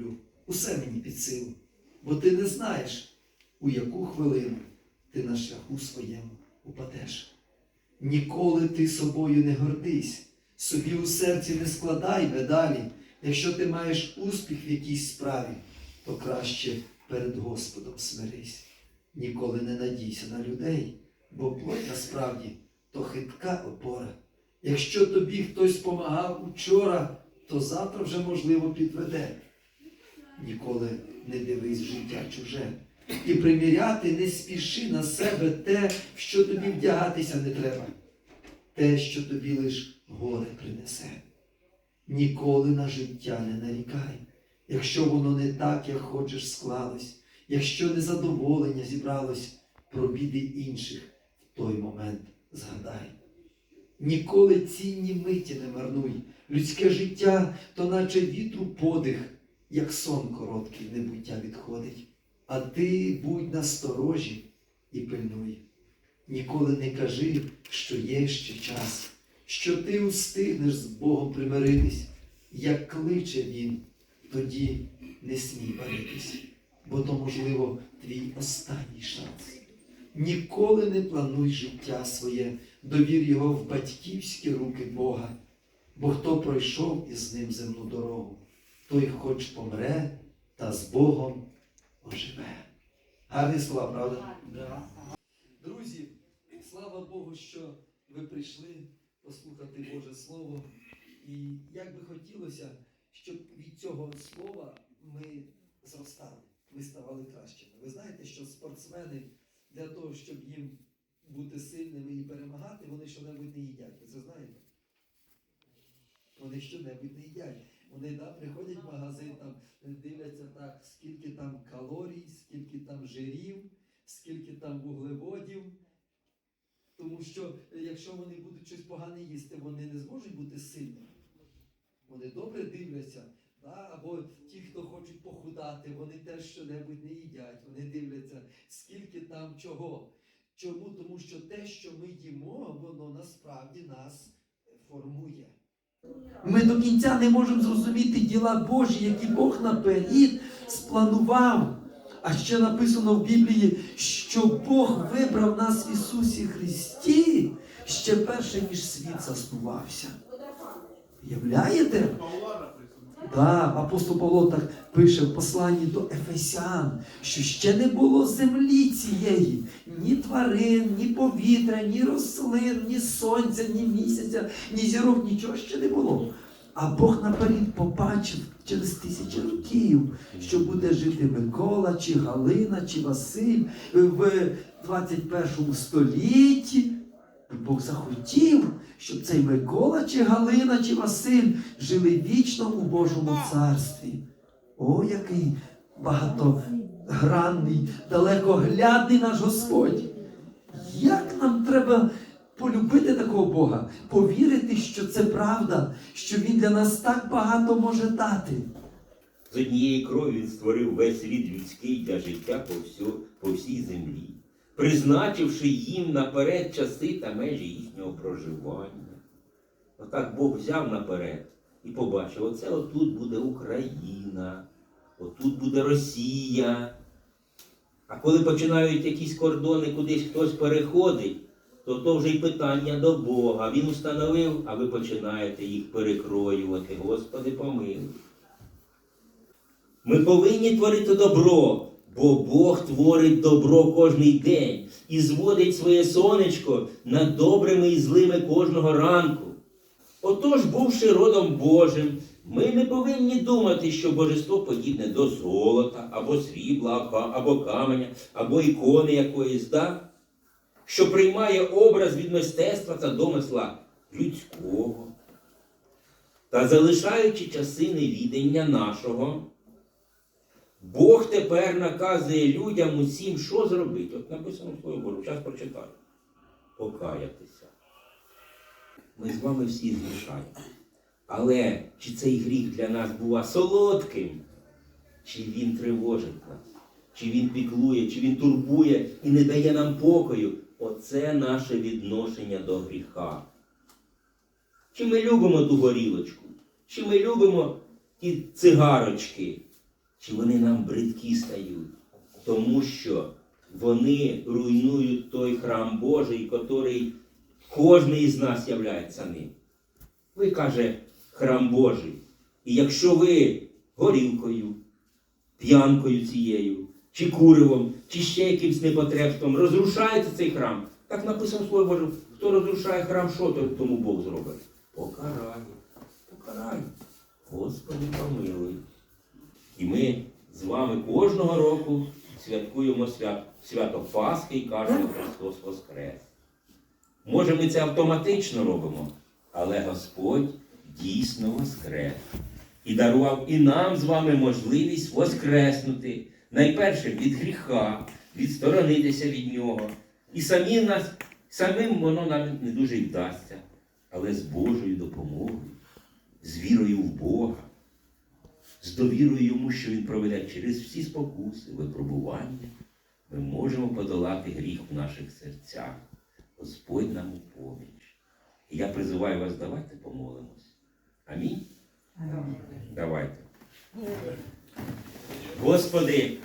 зроблю. Усе мені під силу. Бо ти не знаєш, у яку хвилину ти на шляху своєму упадеш. Ніколи ти собою не гордись, собі у серці не складай медалі. Якщо ти маєш успіх в якійсь справі, то краще перед Господом смирись. Ніколи не надійся на людей, бо плоть насправді то хитка опора. Якщо тобі хтось помагав учора, то завтра вже, можливо, підведе. Ніколи не дивись життя чуже. І приміряти не спіши на себе те, що тобі вдягатися не треба, те, що тобі лиш горе принесе. Ніколи на життя не нарікай, якщо воно не так, як хочеш склалось, якщо незадоволення зібралось, про біди інших в той момент згадай. Ніколи цінні миті не марнуй, людське життя, то наче вітру подих, як сон короткий небуття відходить. А ти будь насторожі і пильнуй. Ніколи не кажи, що є ще час, що ти устигнеш з Богом примиритись, як кличе Він, тоді не смій баритись, бо то, можливо, твій останній шанс. Ніколи не плануй життя своє, довір його в батьківські руки Бога, бо хто пройшов із ним земну дорогу, той хоч помре, та з Богом оживе. Гарні слова, правда? Друзі, слава Богу, що ви прийшли послухати Боже Слово. І як би хотілося, щоб від цього слова ми зростали, ми ставали кращими. Ви знаєте, що спортсмени для того, щоб їм бути сильними і перемагати, вони що-небудь не їдять. Ви це знаєте? Вони що-небудь не їдять. Вони да, приходять в магазин, там дивляться так, скільки там калорій, скільки там жирів, скільки там вуглеводів. Тому що е, якщо вони будуть щось погане їсти, вони не зможуть бути сильними. Вони добре дивляться. Да? Або ті, хто хочуть похудати, вони теж що-небудь не їдять. Вони дивляться, скільки там чого. Чому? Тому що те, що ми їмо, воно насправді нас формує. Ми до кінця не можемо зрозуміти діла Божі, які Бог наперед спланував. А ще написано в Біблії, що Бог вибрав нас в Ісусі Христі ще перше, ніж світ заснувався. Уявляєте? Да, апостол Павло так пише в посланні до Ефесян, що ще не було землі цієї, ні тварин, ні повітря, ні рослин, ні сонця, ні місяця, ні зірок, нічого ще не було. А Бог наперед побачив через тисячі років, що буде жити Микола, чи Галина, чи Василь в 21 столітті. Бог захотів, щоб цей Микола, чи Галина, чи Василь жили вічно у Божому царстві. О, який багатогранний, далекоглядний наш Господь. Як нам треба полюбити такого Бога, повірити, що це правда, що Він для нас так багато може дати. З однієї крові він створив весь рід людський для життя по, всю, по всій землі, призначивши їм наперед часи та межі їхнього проживання. Отак Бог взяв наперед і побачив, оце отут буде Україна, отут буде Росія. А коли починають якісь кордони, кудись хтось переходить, то то вже й питання до Бога. Він установив, а ви починаєте їх перекроювати. Господи, помилуй. Ми повинні творити добро, бо Бог творить добро кожний день і зводить своє сонечко над добрими і злими кожного ранку. Отож, бувши родом Божим, ми не повинні думати, що божество подібне до золота, або срібла, або каменя, або ікони якоїсь, да? що приймає образ від мистецтва та домисла людського. Та залишаючи часи невідення нашого, Бог тепер наказує людям усім, що зробити. От написано в Слові Божу, зараз прочитаю. Покаятися. Ми з вами всі згрішаємо. Але чи цей гріх для нас бува солодким, чи він тривожить нас, чи він піклує, чи він турбує і не дає нам покою? Оце наше відношення до гріха. Чи ми любимо ту горілочку, чи ми любимо ті цигарочки, чи вони нам бридкі стають, тому що вони руйнують той храм Божий, який кожен із нас являється ним. Ви каже, храм Божий. І якщо ви горілкою, п'янкою цією, чи куривом, чи ще якимсь непотребством розрушаєте цей храм, так написано слово Боже, хто розрушає храм, що то- тому Бог зробить? Покарає. Покарає. Господи, помилуй. І ми з вами кожного року святкуємо свят, свято Пасхи і кажемо Христос Воскрес. Може, ми це автоматично робимо, але Господь дійсно воскрес. І дарував і нам з вами можливість воскреснути. Найперше від гріха, відсторонитися від нього. І самі нас, самим воно нам не дуже й вдасться, але з Божою допомогою, з вірою в Бога, з довірою йому, що Він проведе через всі спокуси, випробування, ми можемо подолати гріх в наших серцях. Господь нам у поміч. І я призиваю вас, давайте помолимось. Амінь. Давайте. Господи,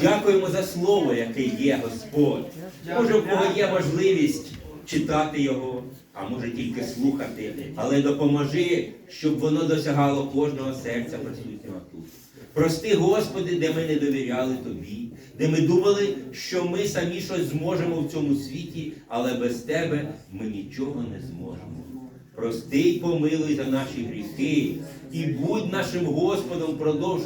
дякуємо за слово, яке є Господь. Може, у кого є можливість читати його, а може тільки слухати, але допоможи, щоб воно досягало кожного серця присутнього тут. Прости, Господи, де ми не довіряли Тобі, де ми думали, що ми самі щось зможемо в цьому світі, але без Тебе ми нічого не зможемо. Прости й помилуй за наші гріхи і будь нашим Господом впродовж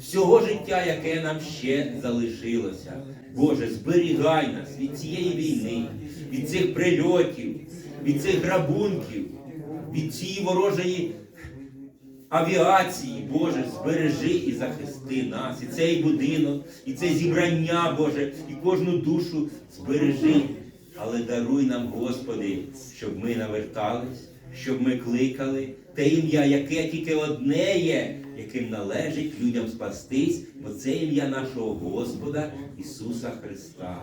всього життя, яке нам ще залишилося. Боже, зберігай нас від цієї війни, від цих прильотів, від цих грабунків, від цієї ворожої авіації, Боже, збережи і захисти нас, і цей будинок, і це зібрання, Боже, і кожну душу збережи. Але даруй нам, Господи, щоб ми навертались, щоб ми кликали те ім'я, яке тільки одне є, яким належить людям спастись, бо це ім'я нашого Господа Ісуса Христа.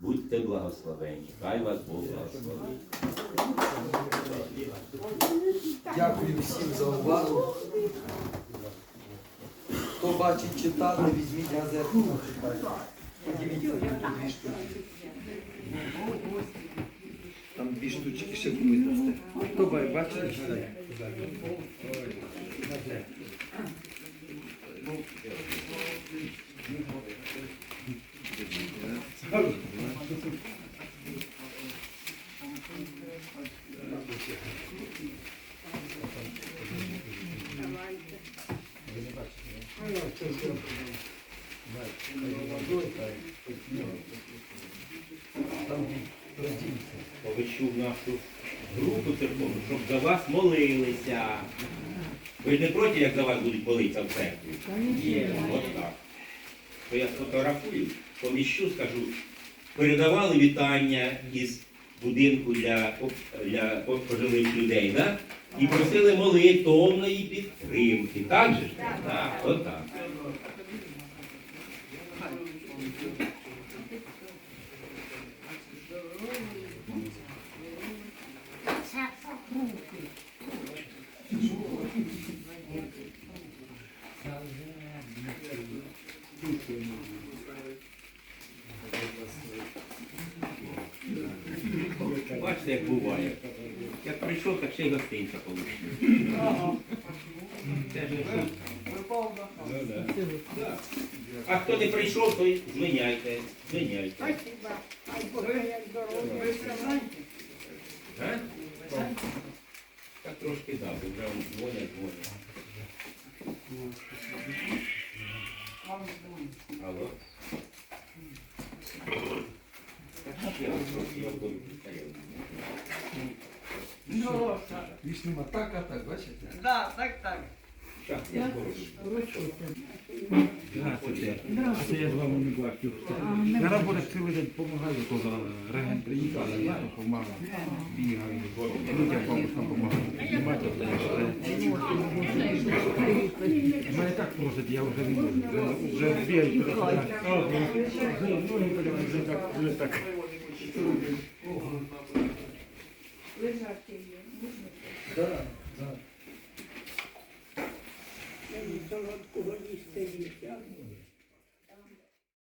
Будьте благословені, хай вас Бог благословить. Дякую всім за увагу. Хто бачить читати, візьміть газету, почитайте. Подивіться, там дві штучки. Там дві штучки ще комусь дасте. Хто ба- бачить, читає. Повищу нашу групу церковну, щоб за вас молилися. Ви ж не проти, як за вас будуть молитися в церкві? Є, от так. То я сфотографую, поміщу, скажу, передавали вітання із будинку для, для пожилих людей, да? і просили молитовної підтримки. Так же? Так, от так. Бачите, як буває. Як прийшов, так ще й гостинця шутка. А хто не прийшов, то зміняйте. Зміняйте. Так трошки дав, вже дзвонять, дзвонять. Алло. Так, тарілку. Ну, так, а так, бачите? да, так, так. Здравствуйте. А це я з вами не бачив. Я робота цілий день допомагаю, коли реген приїхав, я допомагав, бігаю, людям бабушкам допомагаю. Знімати Мене так просить, я вже не можу. Вже- Вже бігаю. вже вже так, вже так. Лежати є. Можна? Да, да. Солодкого їсти їсть.